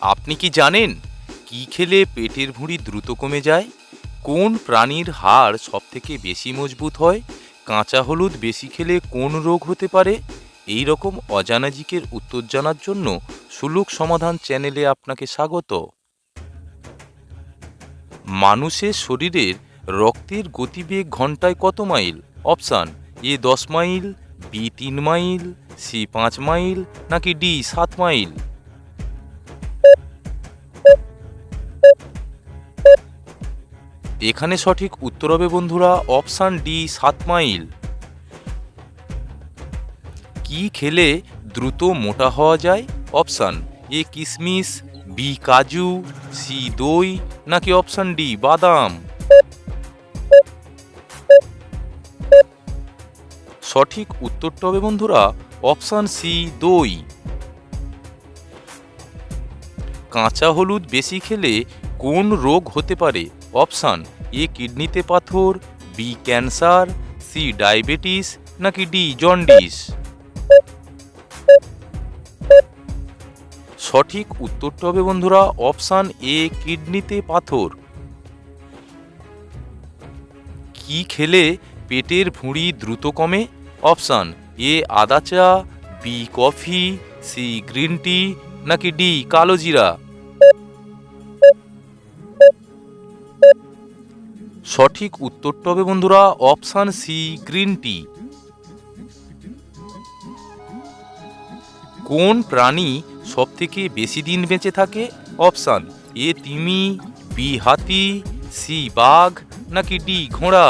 আপনি কি জানেন কি খেলে পেটের ভুঁড়ি দ্রুত কমে যায়? কোন প্রাণীর হাড় সবথেকে বেশি মজবুত হয়? কাঁচা হলুদ বেশি খেলে কোন রোগ হতে পারে? এই রকম অজানা জিকের উত্তর জানার জন্য সুলুক সমাধান চ্যানেলে আপনাকে স্বাগত। মানুষের শরীরের রক্তের গতিবেগ ঘন্টায় কত মাইল? অপশান, এ দশ মাইল, বি তিন মাইল, সি পাঁচ মাইল, নাকি ডি সাত মাইল? এখানে সঠিক উত্তর হবে বন্ধুরা অপশান ডি, সাত মাইল। কি খেলে দ্রুত মোটা হওয়া যায়? অপশান এ কিশমিশ বি, কাজু, সি, দই, নাকি অপশান ডি, বাদাম। সঠিক উত্তরটা হবে বন্ধুরা অপশান সি, দই। কাঁচা হলুদ বেশি খেলে কোন রোগ হতে পারে? অপশান এ কিডনিতে পাথর, বি ক্যান্সার, সি ডায়াবেটিস, নাকি ডি জন্ডিস? সঠিক উত্তরটা হবে বন্ধুরা অপশান এ, কিডনিতে পাথর। কি খেলে পেটের ভুঁড়ি দ্রুত কমে? অপশান এ, আদা চা, B coffee, C green tea, নাকি ডি কালো জিরা? সঠিক উত্তরটা হবে বন্ধুরা অপশান সি গ্রিন টি। কোন প্রাণী সব থেকে বেশি দিন বেঁচে থাকে? অপশান এ তিমি, বি হাতি, সি বাঘ, নাকি ডি ঘোড়া?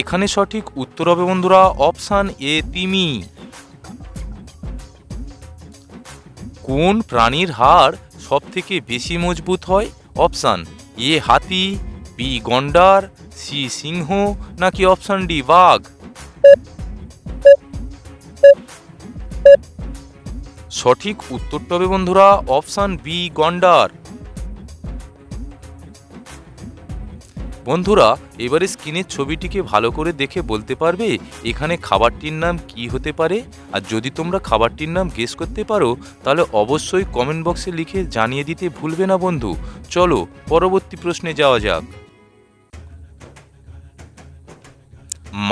এখানে সঠিক উত্তর হবে বন্ধুরা অপশান এ তিমি। কোন প্রাণীর হাড় সব থেকে বেশি মজবুত হয়? অপশান এ হাতি, বি গন্ডার, সি সিংহ, নাকি অপশান ডি বাঘ? সঠিক উত্তরটা হবে বন্ধুরা, অপশান বি গন্ডার। বন্ধুরা, এবারে স্ক্রিনের ছবিটিকে ভালো করে দেখে বলতে পারবে এখানে খাবারটির নাম কি হতে পারে? আর যদি তোমরা খাবারটির নাম গেস করতে পারো, তাহলে অবশ্যই কমেন্ট বক্সে লিখে জানিয়ে দিতে ভুলবে না বন্ধু। চলো, পরবর্তী প্রশ্নে যাওয়া যাক।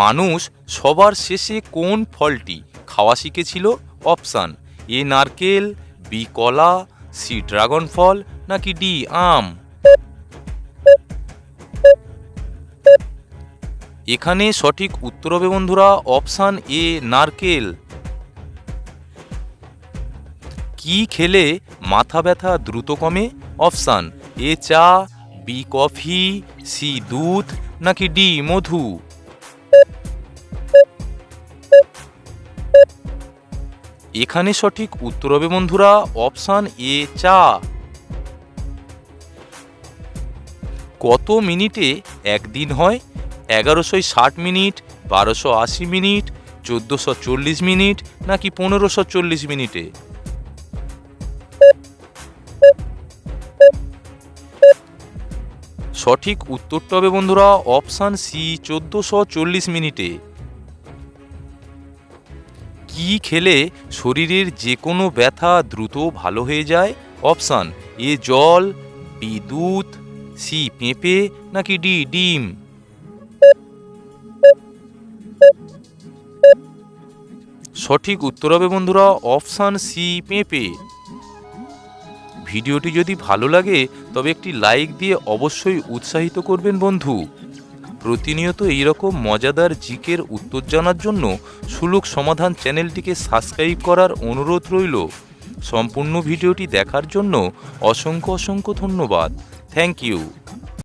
মানুষ সবার শেষে কোন ফলটি খাওয়া শিখেছিল? অপশান, এ নারকেল, বি কলা, সি ড্রাগন ফল, নাকি ডি আম? এখানে সঠিক উত্তর হবে বন্ধুরা অপশান এ, নারকেল। কি খেলে মাথা ব্যথা দ্রুত কমে? অপশান এ, চা, বি, কফি, সি, দুধ, নাকি ডি, মধু। এখানে সঠিক উত্তর হবে বন্ধুরা অপশান এ, চা। কত মিনিটে একদিন হয়? এগারোশো ষাট মিনিট, বারোশো আশি মিনিট, চোদ্দোশো চল্লিশ মিনিট নাকি পনেরোশো চল্লিশ মিনিটে? সঠিক উত্তরটা হবে বন্ধুরা অপশান সি চোদ্দোশো চল্লিশ মিনিটে। কি খেলে শরীরের যে কোনো ব্যথা দ্রুত ভালো হয়ে যায়? অপশান, এ জল, বি দুধ, সি পেঁপে নাকি ডি ডিম? সঠিক উত্তর হবে বন্ধুরা অপশান সি পেঁপে। ভিডিওটি যদি ভালো লাগে, তবে একটি লাইক দিয়ে অবশ্যই উৎসাহিত করবেন বন্ধু। প্রতিনিয়ত এইরকম মজাদার জিকের উত্তর জানার জন্য সুলুক সমাধান চ্যানেলটিকে সাবস্ক্রাইব করার অনুরোধ রইল। সম্পূর্ণ ভিডিওটি দেখার জন্য অসংখ্য অসংখ্য ধন্যবাদ। Thank you.